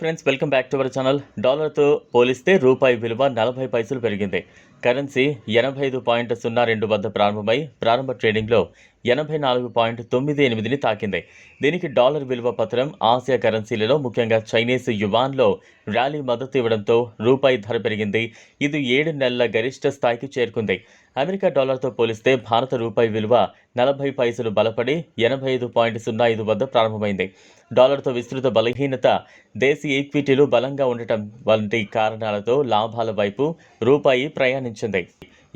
Friends welcome back to our channel డాలర్తో పోలిస్తే రూపాయి విలువ నలభై పైసలు పెరిగింది. కరెన్సీ ఎనభై ఐదు పాయింట్ సున్నా రెండు వద్ద ప్రారంభమై ప్రారంభ ట్రేడింగ్లో ఎనభై నాలుగు పాయింట్ తొమ్మిది ఎనిమిదిని తాకింది. దీనికి డాలర్ విలువ పత్రం ఆసియా కరెన్సీలలో ముఖ్యంగా చైనీస్ యువాన్లో ర్యాలీ మద్దతు ఇవ్వడంతో రూపాయి ధర పెరిగింది. ఇది ఏడు నెలల గరిష్ట స్థాయికి చేరుకుంది. అమెరికా డాలర్తో పోలిస్తే భారత రూపాయి విలువ నలభై పైసలు బలపడి ఎనభై ఐదు పాయింట్ సున్నా ఐదు వద్ద ప్రారంభమైంది. డాలర్తో విస్తృత బలహీనత దేశీయ ఈక్విటీలు బలంగా ఉండటం వంటి కారణాలతో లాభాల వైపు రూపాయి ప్రయాణించింది.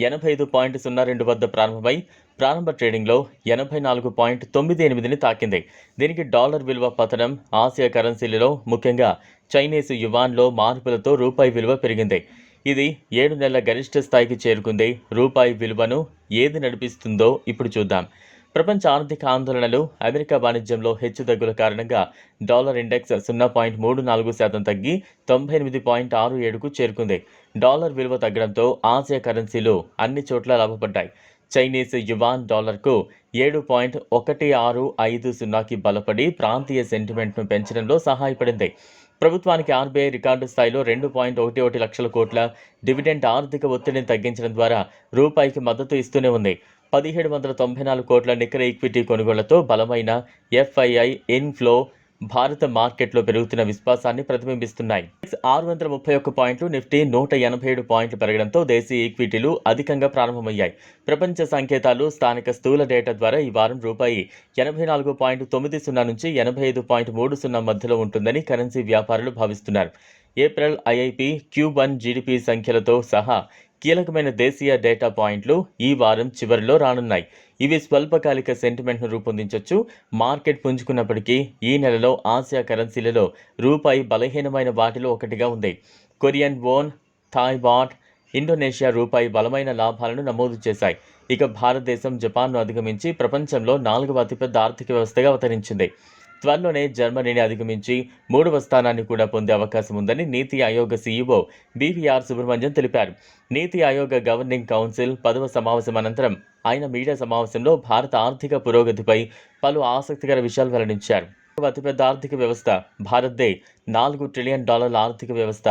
ఎనభై ఐదు పాయింట్ సున్నా రెండు వద్ద ప్రారంభమై ప్రారంభ ట్రేడింగ్లో ఎనభై నాలుగు పాయింట్ తొమ్మిది ఎనిమిదిని తాకింది. దీనికి డాలర్ విలువ పతనం ఆసియా కరెన్సీలలో ముఖ్యంగా చైనీస్ యువాన్లో మార్పులతో రూపాయి విలువ పెరిగింది. ఇది ఏడు నెలల గరిష్ట స్థాయికి చేరుకుంది. రూపాయి విలువను ఏది నడిపిస్తుందో ఇప్పుడు చూద్దాం. ప్రపంచ ఆర్థిక ఆందోళనలు అమెరికా వాణిజ్యంలో హెచ్చుతగ్గుల కారణంగా డాలర్ ఇండెక్స్ సున్నా పాయింట్ మూడు నాలుగు శాతం తగ్గి తొంభై ఎనిమిది పాయింట్ ఆరు ఏడుకు చేరుకుంది. డాలర్ విలువ తగ్గడంతో ఆసియా కరెన్సీలు అన్ని చోట్ల లాభపడ్డాయి. చైనీస్ యువాన్ డాలర్కు ఏడు పాయింట్ ఒకటి ఆరు ఐదు సున్నాకి బలపడి ప్రాంతీయ సెంటిమెంట్ను పెంచడంలో సహాయపడింది. ప్రభుత్వానికి ఆర్బీఐ రికార్డు స్థాయిలో రెండు పాయింట్ ఒకటి ఒకటి లక్షల కోట్ల డివిడెంట్ ఆర్థిక ఒత్తిడిని తగ్గించడం ద్వారా రూపాయికి మద్దతు ఇస్తూనే ఉంది. పదిహేడు వందల తొంభై నాలుగు కోట్ల నికర ఈక్విటీ కొనుగోళ్ళతో బలమైన ఎఫ్ఐఐ ఇన్ఫ్లో భారత మార్కెట్లో పెరుగుతున్న విశ్వాసాన్ని ప్రతిబింబిస్తున్నాయి. ఆరు వందల ముప్పై ఒక్క పాయింట్లు నిఫ్టీ నూట ఎనభై ఏడు పాయింట్లు పెరగడంతో దేశీయ ఈక్విటీలు అధికంగా ప్రారంభమయ్యాయి. ప్రపంచ సంకేతాలు స్థానిక స్థూల డేటా ద్వారా ఈ వారం రూపాయి ఎనభై నాలుగు పాయింట్ తొమ్మిది సున్నా నుంచి ఎనభై ఐదు పాయింట్ మూడు సున్నా మధ్యలో ఉంటుందని కరెన్సీ వ్యాపారులు భావిస్తున్నారు. April I I P Q one G D P సంఖ్యలతో సహా కీలకమైన దేశీయ డేటా పాయింట్లు ఈ వారం చివరిలో రానున్నాయి. ఇవి స్వల్పకాలిక సెంటిమెంట్ను రూపొందించవచ్చు మార్కెట్ పుంజుకున్నప్పటికీ ఈ నెలలో ఆసియా కరెన్సీలలో రూపాయి బలహీనమైన వాటిలో ఒకటిగా ఉంది. Korean won Thai baht Indonesia రూపాయి బలమైన లాభాలను నమోదు చేశాయి. ఇక భారతదేశం జపాన్ను అధిగమించి ప్రపంచంలో నాలుగవ అతిపెద్ద ఆర్థిక వ్యవస్థగా అవతరించింది. త్వరలోనే జర్మనీని అధిగమించి మూడవ స్థానాన్ని కూడా పొందే అవకాశం ఉందని నీతి ఆయోగ్ సీఈఓ బీవీఆర్ సుబ్రహ్మణ్యం తెలిపారు. నీతి ఆయోగ్ గవర్నింగ్ కౌన్సిల్ పదవ సమావేశం అనంతరం ఆయన మీడియా సమావేశంలో భారత ఆర్థిక పురోగతిపై పలు ఆసక్తికర విషయాలు వెల్లడించారు. అతిపెద్ద ఆర్థిక వ్యవస్థ భారత్దే. నాలుగు ట్రిలియన్ డాలర్ల ఆర్థిక వ్యవస్థ.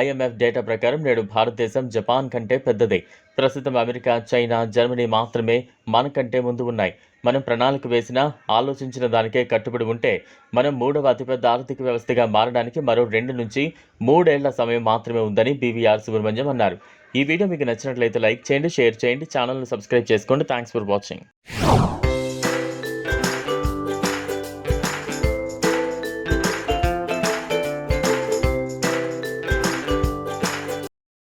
ఐఎంఎఫ్ డేటా ప్రకారం నేడు భారతదేశం జపాన్ కంటే పెద్దదే. ప్రస్తుతం అమెరికా చైనా జర్మనీ మాత్రమే మనకంటే ముందు ఉన్నాయి. మనం ప్రణాళిక వేసినా ఆలోచించిన దానికే కట్టుబడి ఉంటే మనం మూడవ అతిపెద్ద ఆర్థిక వ్యవస్థగా మారడానికి మరో రెండు నుంచి మూడేళ్ళ సమయం మాత్రమే ఉందని బీవీఆర్ సుబ్రహ్మణ్యం అన్నారు. ఈ వీడియో మీకు నచ్చినట్లయితే లైక్ చేయండి షేర్ చేయండి ఛానల్ను సబ్స్క్రైబ్ చేసుకోండి. Thanks for watching.